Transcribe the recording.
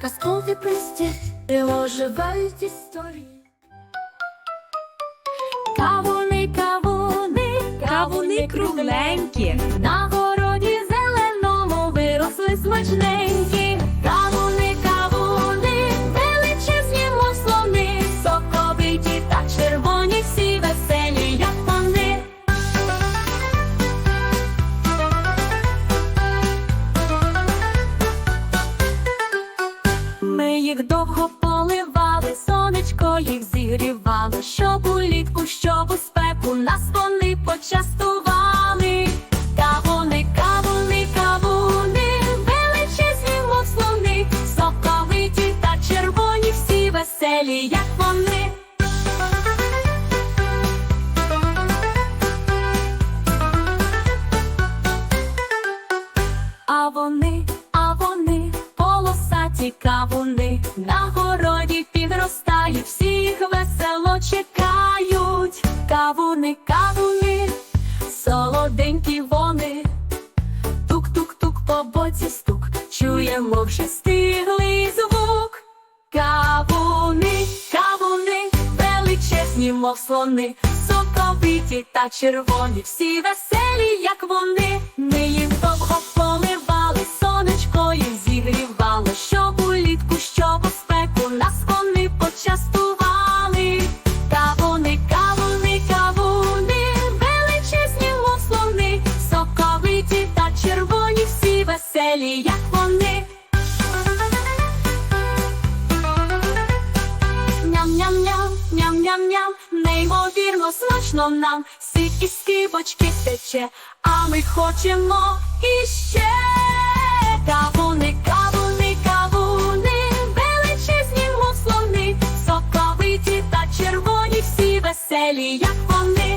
казкові присті, оживають історії. Кавуни, кавуни, Кавуни кругленькі, їх довго поливали, сонечко їх зігрівало, щоб улітку, щоб у спеку нас вони почастували. Кавуни, кавуни, кавуни, величезні мов слони, соковиті та червоні, всі веселі, як вони. А вони, а вони, полосаті кавуни, по боці стук, чуємо вже стиглий звук. Кавуни, кавуни, величезні, мов слони, соковиті та червоні, всі веселі, як вони. Ми їх неймовірно смачно нам, сік із скибочки тече, а ми хочемо іще. Кавуни, кавуни, кавуни, величезні, мов слони, соковиті та червоні, всі веселі, як вони.